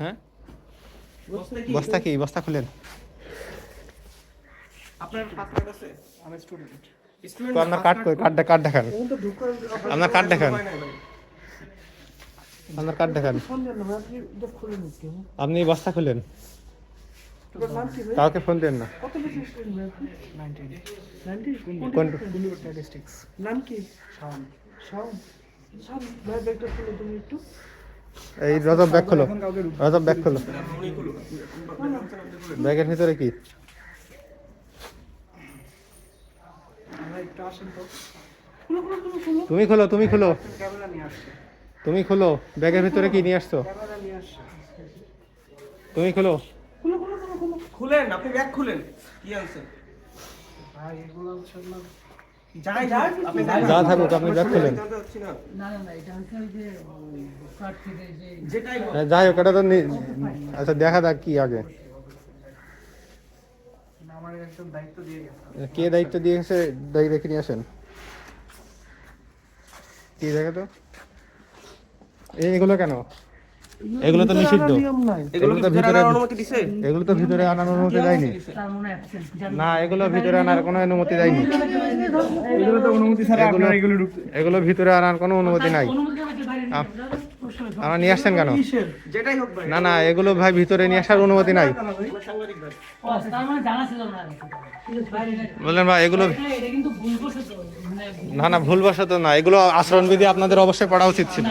হ্যাঁ? বস্তা কি? বস্তা খুলেন। আপনার পাস কার্ড আছে? আমি স্টুডেন্ট স্টুডেন্ট তো আপনার কার্ড কই? কার্ড কার্ড দেখান। আপনার কার্ড দেখান। আপনার কার্ড দেখান। আপনি বস্তা খুলেন। কাউকে ফোন দেন না। নাম কি? শাওন শাওন শাওন ভাই ব্যাগটা খুলে তুমি একটু। এই রজব ব্যাগ খোলো। রজব ব্যাগ খোলো। ব্যাগের ভিতরে কি? তুমি খোলো তুমি খোলো। ক্যামেরা নিয়ে আসছে তুমি খোলো। ব্যাগের ভিতরে কি নিয়ে আসছো? ক্যামেরা নিয়ে আসছে তুমি খোলো। খুলো খুলো খুলো খুলো খুলেন আপনি ব্যাগ খুলেন। কি আনছেন? ভাই এগুলো যা থাকুক আপনি ব্যাগ খোলেন। জানতে হচ্ছি না। না না না এটা হচ্ছে ওই যে প্রার্থীদের যে যেটাই হোক, হ্যাঁ, যাই হোক এটা তো আচ্ছা দেখা যাক কি আগে। আমার দায়িত্ব দিয়ে গেছে। কে দায়িত্ব দিয়েছে দায়ী রেখে নিয়ে আসেন। কি দেখে তো? এই- এগুলো কেন? এগুলো তো নিষিদ্ধ। এগুলো এগুলো তো ভিতরে অনুমতি দিছে? এগুলো তো ভিতরে আনার অনুমতি দেয়নি। না এগুলো ভিতরে আনার কোনো অনুমতি দেয়নি। এগুলো তো অনুমতি ছাড়া এগুলো এগুলো ভিতরে আনার কোনো অনুমতি নাই। অনুমতি নিয়ে আসছেন কেন? যেটাই হোক না না এগুলো ভাই ভিতরে নিয়ে আসার অনুমতি নাই। বললেন ভাই এগুলো এটা এটা কিন্তু ভুল বসে তো না না ভুলবশত না এগুলো আচরণবিধি আপনাদের অবশ্যই পড়া উচিত ছিল।